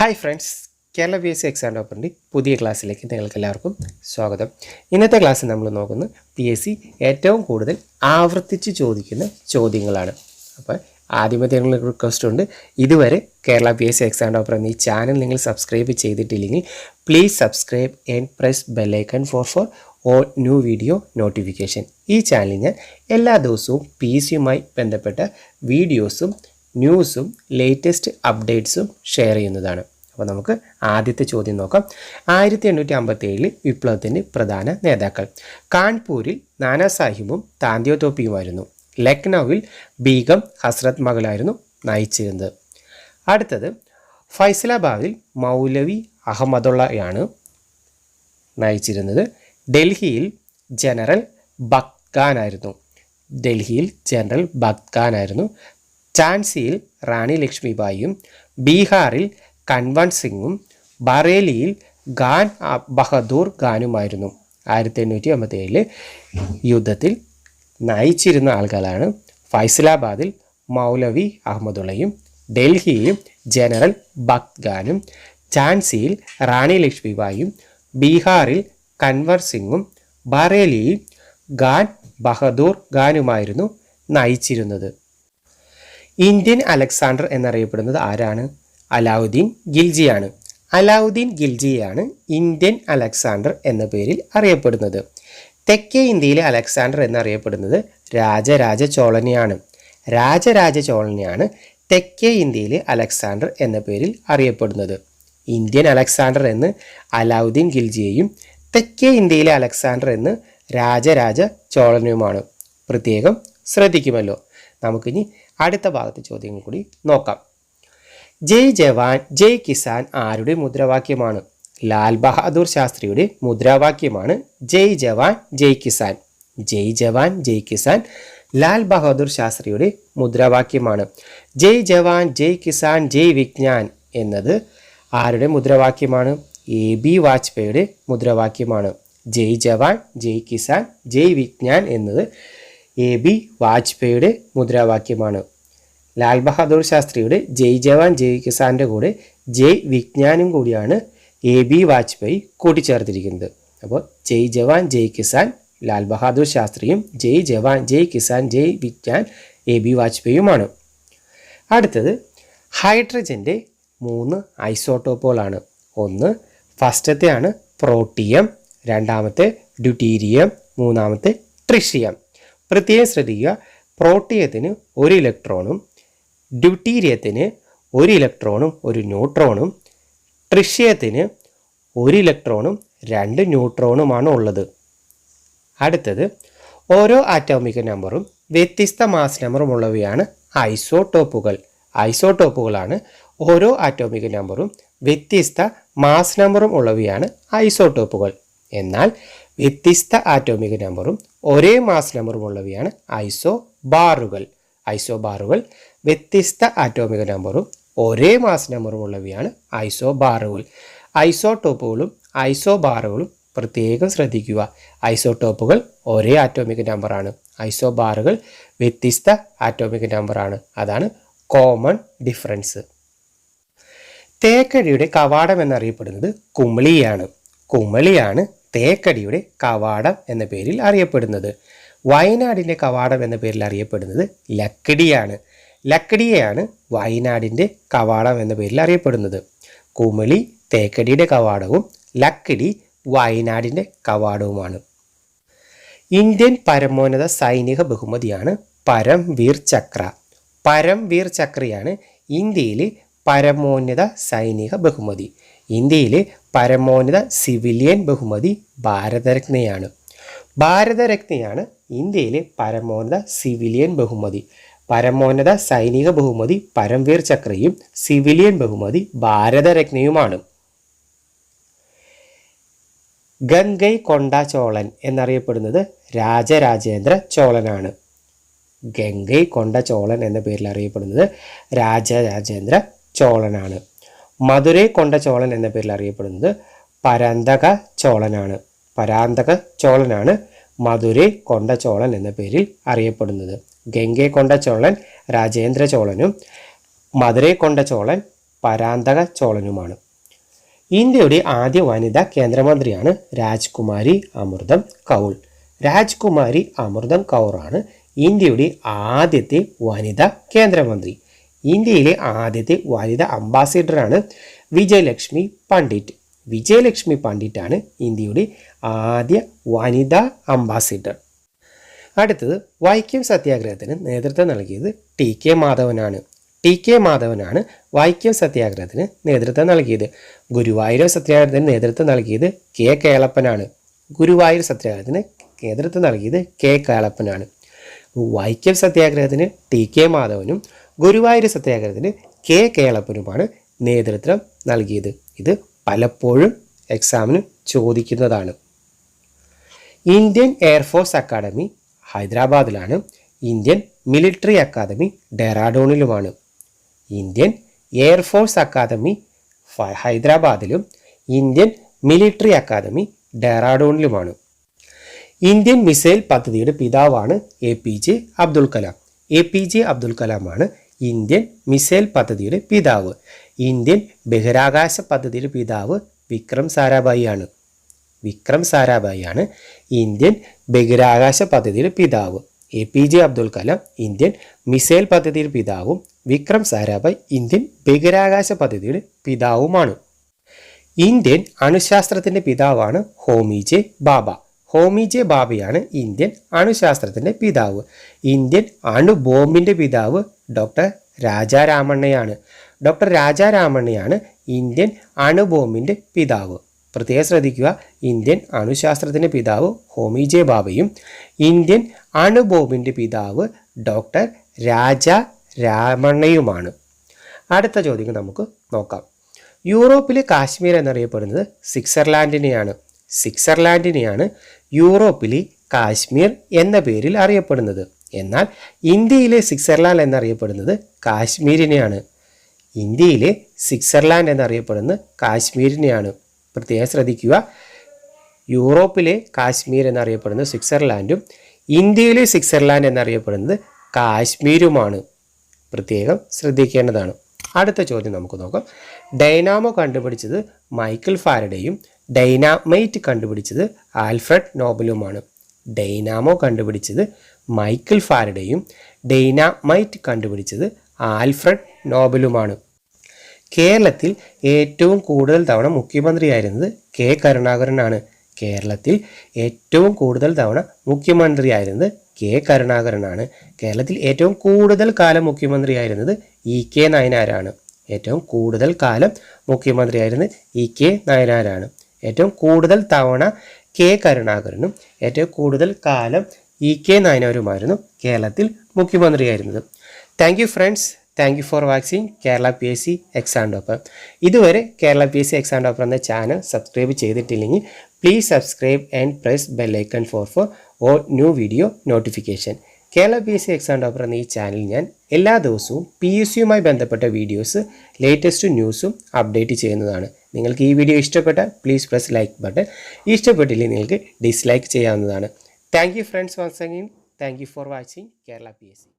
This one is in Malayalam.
Hi friends Kerala P S C exam ടോപ്പറിന്റെ പുതിയ ക്ലാസ്സിലേക്ക് നിങ്ങൾക്ക് എല്ലാവർക്കും സ്വാഗതം. ഇന്നത്തെ ക്ലാസ്സിൽ നമ്മൾ നോക്കുന്നത് പി എസ് സി ഏറ്റവും കൂടുതൽ ആവർത്തിച്ച് ചോദിക്കുന്ന ചോദ്യങ്ങളാണ്. അപ്പോൾ ആദ്യമേ നിങ്ങൾ റിക്വസ്റ്റ് ഉണ്ട്. ഇതുവരെ Kerala P S C exam topper ഈ ചാനൽ നിങ്ങൾ സബ്സ്ക്രൈബ് ചെയ്തിട്ടില്ലെങ്കിൽ please subscribe and press bell icon for for all new video notification ഈ ചാനലിൽ ഞാൻ എല്ലാ ദിവസവും പി എസ് സിയുമായി ബന്ധപ്പെട്ട വീഡിയോസും ന്യൂസും ലേറ്റസ്റ്റ് അപ്ഡേറ്റ്സും ഷെയർ ചെയ്യുന്നതാണ്. അപ്പോൾ നമുക്ക് ആദ്യത്തെ ചോദ്യം നോക്കാം. ആയിരത്തി എണ്ണൂറ്റി അമ്പത്തി ഏഴിൽ വിപ്ലവത്തിന്റെ പ്രധാന നേതാക്കൾ. കാൺപൂരിൽ നാനാസാഹിബും സാഹിബും തോപ്പിയുമായിരുന്നു ലക്നൌവിൽ ബീഗം ഹസ്രത് മകളായിരുന്നു നയിച്ചിരുന്നത്. അടുത്തത് ഫൈസലാബാദിൽ മൗലവി അഹമ്മദുള്ളയാണ് നയിച്ചിരുന്നത്. ഡൽഹിയിൽ ജനറൽ ബഖ്ഖാനായിരുന്നു ഡൽഹിയിൽ ജനറൽ ബക്ഖാനായിരുന്നു ഝാൻസിയിൽ റാണി ലക്ഷ്മിബായിയും ബീഹാറിൽ കൻവൺ സിംഗും ബറേലിയിൽ ഖാൻ ബഹദൂർ ഖാനുമായിരുന്നു. ആയിരത്തി എണ്ണൂറ്റി അമ്പത്തി യുദ്ധത്തിൽ നയിച്ചിരുന്ന ആളുകളാണ് ഫൈസലാബാദിൽ മൗലവി അഹമ്മദുള്ളയും ഡൽഹിയിൽ ജനറൽ ബക്ഖാനും ഝാൻസിയിൽ റാണി ലക്ഷ്മിബായിയും ബീഹാറിൽ കൻവർ സിംഗും ബറേലിയിൽ ഖാൻ ബഹദൂർ ഖാനുമായിരുന്നു നയിച്ചിരുന്നത്. ഇന്ത്യൻ അലക്സാണ്ടർ എന്നറിയപ്പെടുന്നത് ആരാണ്? അലാവുദ്ദീൻ ഗിൽജിയാണ്. അലാവുദ്ദീൻ ഗിൽജിയാണ് ഇന്ത്യൻ അലക്സാണ്ടർ എന്ന പേരിൽ അറിയപ്പെടുന്നത്. തെക്കേ ഇന്ത്യയിലെ അലക്സാണ്ടർ എന്നറിയപ്പെടുന്നത് രാജരാജ ചോളനെയാണ്. രാജരാജ ചോളനെയാണ് തെക്കേ ഇന്ത്യയിലെ അലക്സാണ്ടർ എന്ന പേരിൽ അറിയപ്പെടുന്നത്. ഇന്ത്യൻ അലക്സാണ്ടർ എന്ന് അലാവുദ്ദീൻ ഗിൽജിയെയും തെക്കേ ഇന്ത്യയിലെ അലക്സാണ്ടർ എന്ന് രാജരാജ ചോളനുമാണ് പ്രത്യേകം ശ്രദ്ധിക്കുമല്ലോ. നമുക്കിനി അടുത്ത ഭാഗത്തെ ചോദ്യങ്ങൾ കൂടി നോക്കാം. ജയ് ജവാൻ ജയ് കിസാൻ ആരുടെ മുദ്രാവാക്യമാണ്? ലാൽ ബഹാദൂർ ശാസ്ത്രിയുടെ മുദ്രാവാക്യമാണ് ജയ് ജവാൻ ജയ് കിസാൻ. ജയ് ജവാൻ ജയ് കിസാൻ ലാൽ ബഹാദൂർ ശാസ്ത്രിയുടെ മുദ്രാവാക്യമാണ്. ജയ് ജവാൻ ജയ് കിസാൻ ജയ് വിജ്ഞാൻ എന്നത് ആരുടെ മുദ്രാവാക്യമാണ്? എ ബി വാജ്പേയിയുടെ മുദ്രാവാക്യമാണ്. ജയ് ജവാൻ ജയ് കിസാൻ ജയ് വിജ്ഞാൻ എന്നത് എ ബി വാജ്പേയിയുടെ മുദ്രാവാക്യമാണ്. ലാൽ ബഹാദൂർ ശാസ്ത്രിയുടെ ജയ് ജവാൻ ജയ് കിസാന്റെ കൂടെ ജയ് വിജ്ഞാനും കൂടിയാണ് എ ബി വാജ്പേയി കൂട്ടിച്ചേർത്തിരിക്കുന്നത്. അപ്പോൾ ജയ് ജവാൻ ജയ് കിസാൻ ലാൽ ബഹാദൂർ ശാസ്ത്രിയും ജയ് ജവാൻ ജയ് കിസാൻ ജയ് വിജ്ഞാൻ എ ബി വാജ്പേയിയുമാണ് അടുത്തത് ഹൈഡ്രജന്റെ മൂന്ന് ഐസോട്ടോപ്പുകളാണ് ഒന്ന് ഫസ്റ്റത്തെയാണ് പ്രോട്ടിയം രണ്ടാമത്തെ ഡ്യൂട്ടീരിയം മൂന്നാമത്തെ ട്രിഷിയം. പ്രത്യേകം ശ്രദ്ധിക്കുക. പ്രോട്ടിയത്തിന് ഒരു ഇലക്ട്രോണും ഡ്യൂട്ടീരിയത്തിന് ഒരു ഇലക്ട്രോണും ഒരു ന്യൂട്രോണും ട്രിഷ്യത്തിന് ഒരു ഇലക്ട്രോണും രണ്ട് ന്യൂട്രോണുമാണ് ഉള്ളത്. അടുത്തത് ഓരോ ആറ്റോമിക് നമ്പറും വ്യത്യസ്ത മാസ് നമ്പറും ഉള്ളവയാണ് ഐസോടോപ്പുകൾ. ഐസോടോപ്പുകളാണ് ഓരോ ആറ്റോമിക് നമ്പറും വ്യത്യസ്ത മാസ് നമ്പറും ഉള്ളവയാണ് ഐസോടോപ്പുകൾ. എന്നാൽ വ്യത്യസ്ത ആറ്റോമിക് നമ്പറും ഒരേ മാസ് നമ്പറും ഉള്ളവയാണ് ഐസോ ബാറുകൾ. ഐസോ ബാറുകൾ വ്യത്യസ്ത ആറ്റോമിക് നമ്പറും ഒരേ മാസ് നമ്പറും ഉള്ളവയാണ് ഐസോ ബാറുകൾ. ഐസോടോപ്പുകളും ഐസോ ബാറുകളും പ്രത്യേകം ശ്രദ്ധിക്കുക. ഐസോടോപ്പുകൾ ഒരേ ആറ്റോമിക് നമ്പറാണ് ഐസോ ബാറുകൾ വ്യത്യസ്ത ആറ്റോമിക് നമ്പറാണ് അതാണ് കോമൺ ഡിഫറൻസ് തേക്കടിയുടെ കവാടം എന്നറിയപ്പെടുന്നത് കുമിളിയാണ്. കുമിളിയാണ് തേക്കടിയുടെ കവാടം എന്ന പേരിൽ അറിയപ്പെടുന്നത്. വയനാടിന്റെ കവാടം എന്ന പേരിൽ അറിയപ്പെടുന്നത് ലക്കടിയാണ്. ലക്കടിയെയാണ് വയനാടിന്റെ കവാടം എന്ന പേരിൽ അറിയപ്പെടുന്നത്. കുമിളി തേക്കടിയുടെ കവാടവും ലക്കടി വയനാടിന്റെ കവാടവുമാണ്. ഇന്ത്യൻ പരമോന്നത സൈനിക ബഹുമതിയാണ് പരംവീർ ചക്ര. പരംവീർ ചക്രയാണ് ഇന്ത്യയിലെ പരമോന്നത സൈനിക ബഹുമതി. ഇന്ത്യയിലെ പരമോന്നത സിവിലിയൻ ബഹുമതി ഭാരതരത്നയാണ്. ഭാരതരത്നയാണ് ഇന്ത്യയിലെ പരമോന്നത സിവിലിയൻ ബഹുമതി. പരമോന്നത സൈനിക ബഹുമതി പരംവീർ ചക്രയും സിവിലിയൻ ബഹുമതി ഭാരതരത്നയുമാണ്. ഗംഗൈ കൊണ്ട ചോളൻ എന്നറിയപ്പെടുന്നത് രാജരാജേന്ദ്ര ചോളനാണ്. ഗംഗൈ കൊണ്ട ചോളൻ എന്ന പേരിൽ അറിയപ്പെടുന്നത് രാജരാജേന്ദ്ര ചോളനാണ്. മധുരൈ കൊണ്ട ചോളൻ എന്ന പേരിൽ അറിയപ്പെടുന്നത് പരാന്തക ചോളനാണ്. പരാന്തക ചോളനാണ് മധുരൈ കൊണ്ട ചോളൻ എന്ന പേരിൽ അറിയപ്പെടുന്നത്. ഗംഗെ കൊണ്ട ചോളൻ രാജേന്ദ്ര ചോളനും മധുരൈ കൊണ്ട ചോളൻ പരാന്തക ചോളനുമാണ്. ഇന്ത്യയുടെ ആദ്യ വനിതാ കേന്ദ്രമന്ത്രിയാണ് രാജ്കുമാരി അമൃതം കൗൾ. രാജ്കുമാരി അമൃതം കൗറാണ് ഇന്ത്യയുടെ ആദ്യത്തെ വനിതാ കേന്ദ്രമന്ത്രി. ഇന്ത്യയിലെ ആദ്യത്തെ വനിതാ അംബാസിഡറാണ് വിജയലക്ഷ്മി പണ്ഡിറ്റ്. വിജയലക്ഷ്മി പണ്ഡിറ്റാണ് ഇന്ത്യയുടെ ആദ്യ വനിതാ അംബാസിഡർ. അടുത്തത് വൈക്കം സത്യാഗ്രഹത്തിന് നേതൃത്വം നൽകിയത് ടി കെ മാധവനാണ്. ടി കെ മാധവനാണ് വൈക്കം സത്യാഗ്രഹത്തിന് നേതൃത്വം നൽകിയത്. ഗുരുവായൂർ സത്യാഗ്രഹത്തിന് നേതൃത്വം നൽകിയത് കെ കേളപ്പനാണ്. ഗുരുവായൂർ സത്യാഗ്രഹത്തിന് നേതൃത്വം നൽകിയത് കെ കേളപ്പനാണ്. വൈക്കം സത്യാഗ്രഹത്തിന് ടി കെ മാധവനും ഗുരുവായൂർ സത്യാഗ്രഹത്തിന് കെ കേളപ്പനുമാണ് നേതൃത്വം നൽകിയത്. ഇത് പലപ്പോഴും എക്സാമിന് ചോദിക്കുന്നതാണ്. ഇന്ത്യൻ എയർഫോഴ്സ് അക്കാദമി ഹൈദരാബാദിലാണ്. ഇന്ത്യൻ മിലിറ്ററി അക്കാദമി ഡെറാഡോണിലുമാണ്. ഇന്ത്യൻ എയർഫോഴ്സ് അക്കാദമി ഹൈദരാബാദിലും ഇന്ത്യൻ മിലിറ്ററി അക്കാദമി ഡെറാഡോണിലുമാണ്. ഇന്ത്യൻ മിസൈൽ പദ്ധതിയുടെ പിതാവാണ് A P J Abdul Kalam. A P J Abdul കലാമാണ് ഇന്ത്യൻ മിസൈൽ പദ്ധതിയുടെ പിതാവ്. ഇന്ത്യൻ ബഹിരാകാശ പദ്ധതിയുടെ പിതാവ് വിക്രം സാരാഭായി ആണ്. വിക്രം സാരാഭായി ആണ് ഇന്ത്യൻ ബഹിരാകാശ പദ്ധതിയുടെ പിതാവ്. A P J Abdul Kalam Indian missile പദ്ധതിയുടെ പിതാവും വിക്രം സാരാഭായ് ഇന്ത്യൻ ബഹിരാകാശ പദ്ധതിയുടെ പിതാവുമാണ്. ഇന്ത്യൻ അണുശാസ്ത്രത്തിന്റെ പിതാവാണ് ഹോമി ജെ ബാബ. ഹോമി ജെ ബാബയാണ് ഇന്ത്യൻ അണുശാസ്ത്രത്തിന്റെ പിതാവ്. ഇന്ത്യൻ അണുബോംബിന്റെ പിതാവ് ഡോക്ടർ രാജാരാമണ്ണയാണ്. ഡോക്ടർ രാജാരാമണ്ണയാണ് ഇന്ത്യൻ അണുബോമിന്റെ പിതാവ്. പ്രത്യേകം ശ്രദ്ധിക്കുക ഇന്ത്യൻ അണുശാസ്ത്രത്തിന്റെ പിതാവ് ഹോമി ജെ ബാബയും ഇന്ത്യൻ അണുബോമിന്റെ പിതാവ് ഡോക്ടർ രാജ രാമണ്ണയുമാണ് അടുത്ത ചോദ്യം നമുക്ക് നോക്കാം. യൂറോപ്പിലെ കാശ്മീർ എന്നറിയപ്പെടുന്നത് സ്വിറ്റ്സർലാൻഡിനെയാണ്. സ്വിറ്റ്സർലാൻഡിനെയാണ് യൂറോപ്പിലെ കാശ്മീർ എന്ന പേരിൽ അറിയപ്പെടുന്നത്. എന്നാൽ ഇന്ത്യയിലെ സ്വിറ്റ്സർലാൻഡ് എന്നറിയപ്പെടുന്നത് കാശ്മീരിനെയാണ്. ഇന്ത്യയിലെ സ്വിറ്റ്സർലാൻഡ് എന്നറിയപ്പെടുന്നത് കാശ്മീരിനെയാണ്. പ്രത്യേകം ശ്രദ്ധിക്കുക യൂറോപ്പിലെ കാശ്മീർ എന്നറിയപ്പെടുന്നത് സ്വിറ്റ്സർലാൻഡും ഇന്ത്യയിലെ സ്വിറ്റ്സർലാൻഡ് എന്നറിയപ്പെടുന്നത് കാശ്മീരുമാണ്. പ്രത്യേകം ശ്രദ്ധിക്കേണ്ടതാണ്. അടുത്ത ചോദ്യം നമുക്ക് നോക്കാം. ഡൈനാമോ കണ്ടുപിടിച്ചത് മൈക്കിൾ ഫാരഡേയും ഡൈനാമൈറ്റ് കണ്ടുപിടിച്ചത് ആൽഫ്രഡ് നോബലുമാണ്. ഡൈനാമോ കണ്ടുപിടിച്ചത് മൈക്കിൾ ഫാരഡേയും ഡൈനാമൈറ്റ് കണ്ടുപിടിച്ചത് ആൽഫ്രഡ് നോബലുമാണ്. കേരളത്തിൽ ഏറ്റവും കൂടുതൽ തവണ മുഖ്യമന്ത്രിയായിരുന്നത് കെ കരുണാകരനാണ്. കേരളത്തിൽ ഏറ്റവും കൂടുതൽ തവണ മുഖ്യമന്ത്രിയായിരുന്നത് കെ കരുണാകരനാണ്. കേരളത്തിൽ ഏറ്റവും കൂടുതൽ കാലം മുഖ്യമന്ത്രിയായിരുന്നത് ഇ കെ നയനാരാണ്. ഏറ്റവും കൂടുതൽ കാലം മുഖ്യമന്ത്രിയായിരുന്നത് ഇ കെ നയനാരാണ്. ഏറ്റവും കൂടുതൽ തവണ കെ കരുണാകരനും ഏറ്റവും കൂടുതൽ കാലം ഇ കെ നായനവരുമായിരുന്നു കേരളത്തിൽ മുഖ്യമന്ത്രിയായിരുന്നത്. Thank you friends thank you for watching Kerala P S C exam topper ഇതുവരെ Kerala P S C exam topper എന്ന ചാനൽ സബ്സ്ക്രൈബ് ചെയ്തിട്ടില്ലെങ്കിൽ please subscribe and press bell icon for for all new video notification Kerala P S C exam topper എന്ന ഈ ചാനൽ ഞാൻ എല്ലാ ദിവസവും പി എസ് സിയുമായി ബന്ധപ്പെട്ട വീഡിയോസ് ലേറ്റസ്റ്റ് ന്യൂസും അപ്ഡേറ്റ് ചെയ്യുന്നതാണ്. നിങ്ങൾക്ക് ഈ വീഡിയോ ഇഷ്ടപ്പെട്ടാൽ പ്ലീസ് പ്രസ് ലൈക്ക് ബട്ടൺ ഇഷ്ടപ്പെട്ടില്ലെങ്കിൽ നിങ്ങൾക്ക് ഡിസ്ലൈക്ക് ചെയ്യാവുന്നതാണ്. Thank you friends once again thank you for watching Kerala P S C.